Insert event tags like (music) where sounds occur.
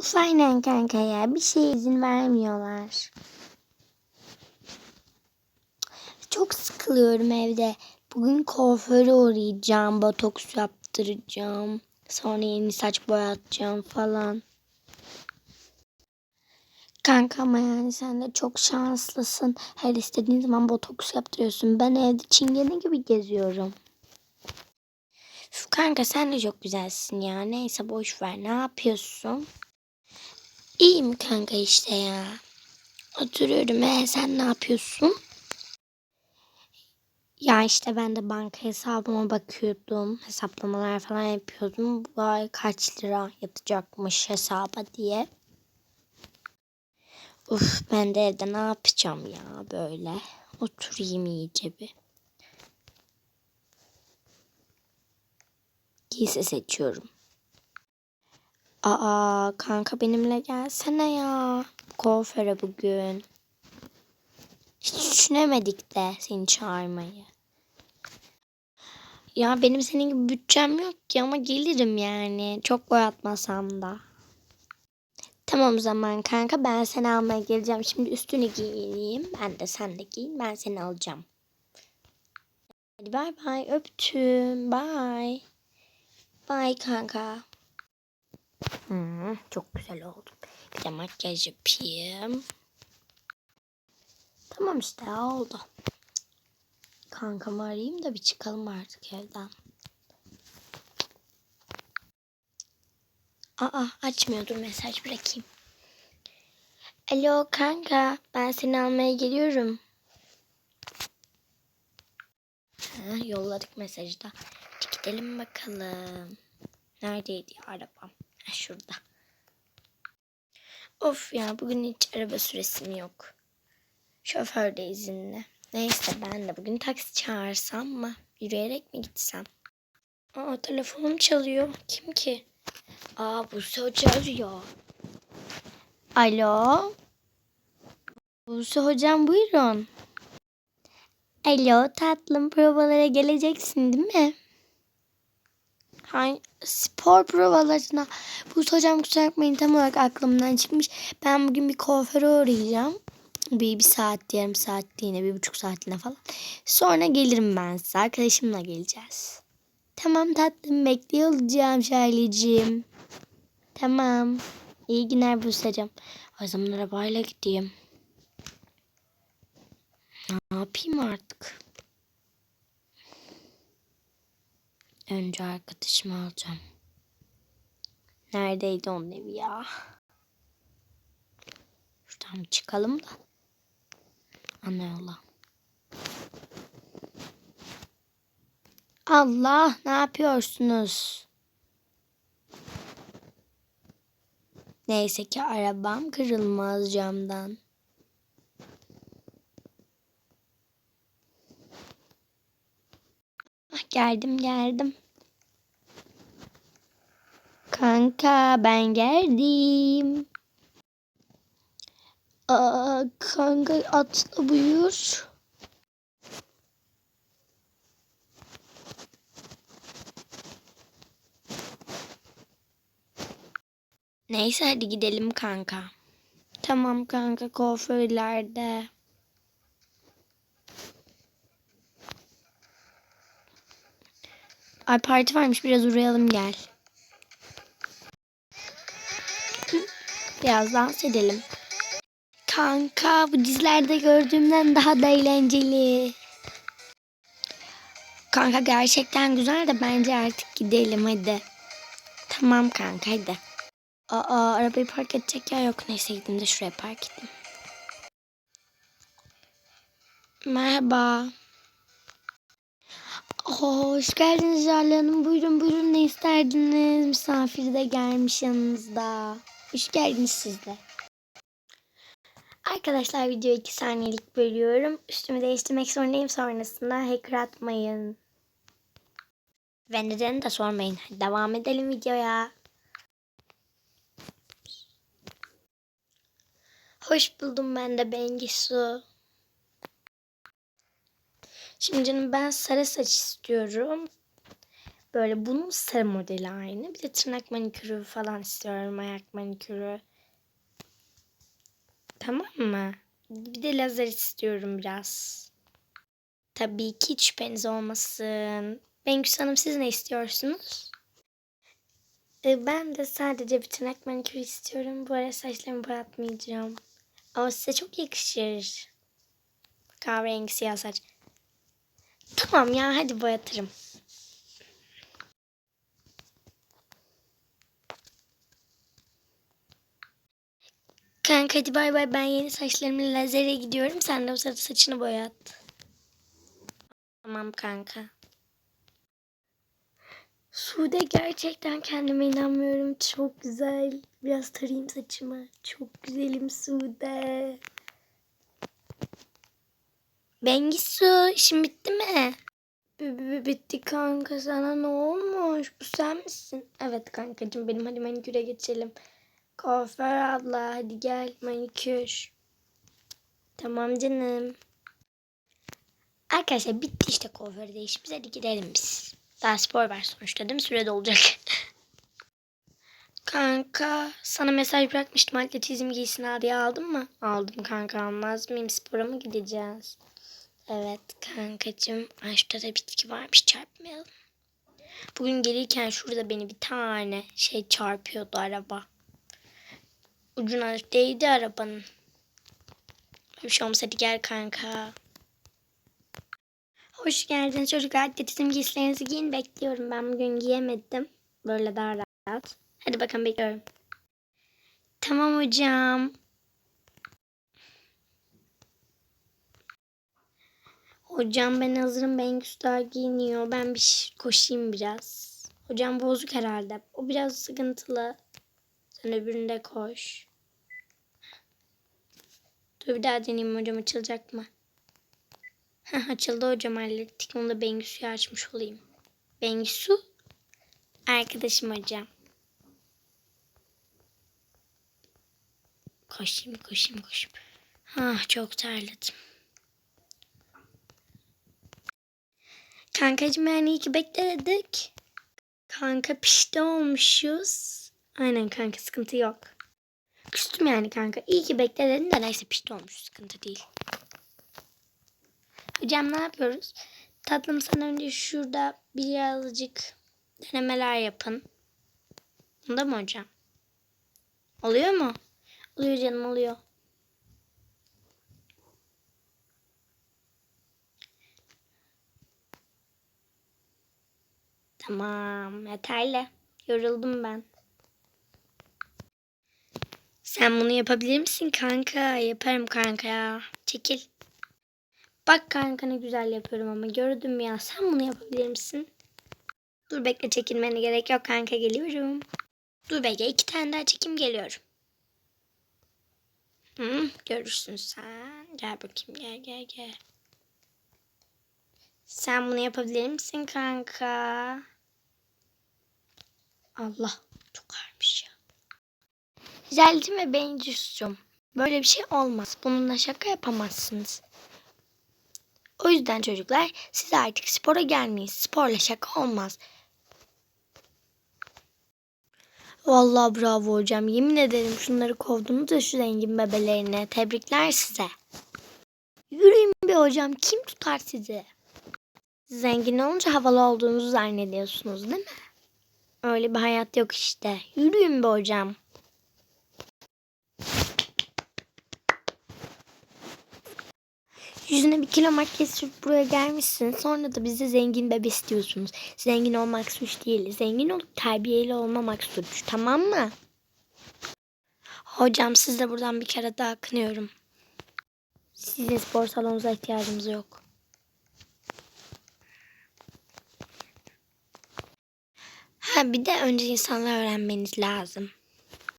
Uf aynen kanka ya. Bir şey izin vermiyorlar. Çok sıkılıyorum evde. Bugün kuaföre uğrayacağım. Botoks yaptıracağım. Sonra yeni saç boyatacağım falan. Kanka ama yani sen de çok şanslısın. Her istediğin zaman botoks yaptırıyorsun. Ben evde çingene gibi geziyorum. Kanka sen de çok güzelsin ya. Neyse boş ver. Ne yapıyorsun? İyiyim kanka işte ya. Oturuyorum. Ee, sen ne yapıyorsun? Ya işte ben de banka hesabıma bakıyordum. Hesaplamalar falan yapıyordum. Bu ay kaç lira yatacakmış hesaba diye. Uf ben de evde ne yapacağım ya böyle. Oturayım iyice bir. Giysi seçiyorum. Aa kanka benimle gelsene ya. Kuaföre bugün. Hiç düşünemedik de seni çağırmayı. Ya benim senin gibi bütçem yok ki ama gelirim yani. Çok boyatmasam da. Tamam o zaman kanka ben seni almaya geleceğim. Şimdi üstünü giyeyim. Ben de sen de giyin. Ben seni alacağım. Hadi bay bay öptüm. Bay. Bay kanka. Çok güzel oldu. Bir de makyaj yapayım. Tamam işte oldu. Kankamı arayayım da bir çıkalım artık evden. Aa açmıyordur mesaj bırakayım. Alo kanka ben seni almaya geliyorum. Ha, yolladık mesajı da. Hadi gidelim bakalım. Neredeydi arabam? Şurada. Of ya bugün hiç araba süresim yok. Şoför de izinli. Neyse ben de bugün taksi çağırsam mı? Yürüyerek mi gitsem? Aa telefonum çalıyor. Kim ki? Aa Buse Hoca arıyor. Alo. Buse Hocam buyurun. Alo tatlım provalara geleceksin değil mi? Hangi spor provalarına? Buse Hocam kusura bakmayın tam olarak aklımdan çıkmış. Ben bugün bir kuaföre uğrayacağım. Bir, bir saat, yarım saatliğine, bir buçuk saatliğine falan. Sonra gelirim ben size. Arkadaşımla geleceğiz. Tamam tatlım bekliyor olacağım Şahile'ciğim. Tamam. İyi günler Buse'cim. O zaman arabayla gideyim. Ne yapayım artık? Önce arkadaşımı alacağım. Neredeydi onun evi ya? Şuradan çıkalım da. Ana yola. Allah ne yapıyorsunuz? Neyse ki arabam kırılmaz camdan. Geldim geldim. Kanka ben geldim. Aa, kanka atla buyur. Neyse hadi gidelim kanka. Tamam kanka kuaförlerde. Ay parti varmış biraz uğrayalım gel. Biraz dans edelim. Kanka bu dizilerde gördüğümden daha da eğlenceli. Kanka gerçekten güzel de bence artık gidelim hadi. Tamam kanka hadi. Aa arabayı park edecek yer yok. Neyse gideyim de şuraya park edeyim. Merhaba. Hoş geldiniz Jale Hanım. Buyurun buyurun ne isterdiniz? Misafir de gelmiş yanınızda. Hoş geldiniz siz de. Arkadaşlar videoyu 2 saniyelik bölüyorum. Üstümü değiştirmek zorundayım sonrasında hacker atmayın. Ve nedeni de sormayın. Devam edelim videoya. Hoş buldum ben de Bengisu. Şimdi canım ben sarı saç istiyorum. Böyle bunun sarı modeli aynı. Bir de tırnak manikürü falan istiyorum. Ayak manikürü. Tamam mı? Bir de lazer istiyorum biraz. Tabii ki hiç şüpheniz olmasın. Bengüs Hanım siz ne istiyorsunuz? Ee, Ben de sadece bir tırnak manikürü istiyorum. Bu ara saçlarımı boyatmayacağım. Ama size çok yakışır. Kahverengi siyah saç. Tamam ya hadi boyatırım. Kanka hadi bay bay ben yeni saçlarımla lazere gidiyorum. Sen de o sırada saçını boyat. Tamam kanka. Sude gerçekten kendime inanmıyorum. Çok güzel. Biraz tarayayım saçımı. Çok güzelim Sude. Bengisu işin bitti mi? B- b- bitti kanka sana ne olmuş? Bu sen misin? Evet kankacığım benim hadi maniküre geçelim. Kuaför abla hadi gel manikür. Tamam canım. Arkadaşlar bitti işte kuaför değişimiz. Hadi gidelim biz. Daha spor var sonuçta değil mi? Sürede olacak. (laughs) kanka sana mesaj bırakmıştım. Atletizm giysini al diye aldın mı? Aldım kanka almaz mıyım? Spora mı gideceğiz? Evet kankacığım. Şurada da bitki varmış çarpmayalım. Bugün gelirken şurada beni bir tane şey çarpıyordu araba. Ucuna değdi arabanın. Bir şey hadi gel kanka. Hoş geldiniz çocuklar. Atletizm giysilerinizi giyin. Bekliyorum. Ben bugün giyemedim. Böyle daha rahat. Hadi bakalım bekliyorum. Tamam hocam. Hocam ben hazırım. Bengüs daha giyiniyor. Ben bir koşayım biraz. Hocam bozuk herhalde. O biraz sıkıntılı. Sen öbüründe koş. Dur bir daha deneyeyim hocam açılacak mı? Heh, açıldı hocam hallettik. Onu da Bengisu'ya açmış olayım. Bengisu arkadaşım hocam. Koşayım koşayım koşayım. Ah çok terledim. Kankacığım yani iyi ki bekledik. Kanka pişti olmuşuz. Aynen kanka sıkıntı yok. Küstüm yani kanka. İyi ki bekledin de neyse pişti olmuş sıkıntı değil. Hocam ne yapıyoruz? Tatlım sen önce şurada birazcık denemeler yapın. Onda mı hocam? Oluyor mu? Oluyor canım oluyor. Tamam yeterli. Yoruldum ben. Sen bunu yapabilir misin kanka? Yaparım kanka ya. Çekil. Bak kanka ne güzel yapıyorum ama gördüm ya. Sen bunu yapabilir misin? Dur bekle çekinmene gerek yok kanka geliyorum. Dur bekle iki tane daha çekim geliyorum. Hı, görürsün sen. Gel bakayım gel gel gel. Sen bunu yapabilir misin kanka? Allah çok ağırmış ya. Güzel değil mi Bencüs'cüm? Böyle bir şey olmaz. Bununla şaka yapamazsınız. O yüzden çocuklar siz artık spora gelmeyin. Sporla şaka olmaz. Vallahi bravo hocam. Yemin ederim şunları kovdunuz da şu zengin bebelerine. Tebrikler size. Yürüyün bir hocam. Kim tutar sizi? Zengin olunca havalı olduğunuzu zannediyorsunuz değil mi? Öyle bir hayat yok işte. Yürüyün be hocam. Yüzüne bir kilo makyaj sürüp buraya gelmişsin. Sonra da bize zengin bebe istiyorsunuz. Zengin olmak suç değil. Zengin olup terbiyeli olmamak suç. Tamam mı? Hocam siz de buradan bir kere daha kınıyorum. Sizin spor salonunuza ihtiyacımız yok. Ha bir de önce insanlar öğrenmeniz lazım.